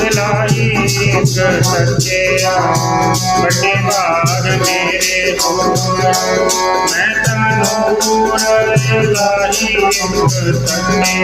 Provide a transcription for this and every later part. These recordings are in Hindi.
बदलाई कर सके बड़े बार मेरे हो मैं तो तनूर लाई कर सके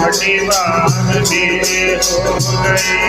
बड़े बार मेरे। हो गए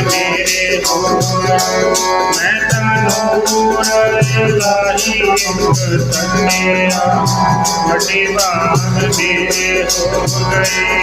मेरे हो मैं तमनो पूरा लाही मेरा बटे मेरे हो। गए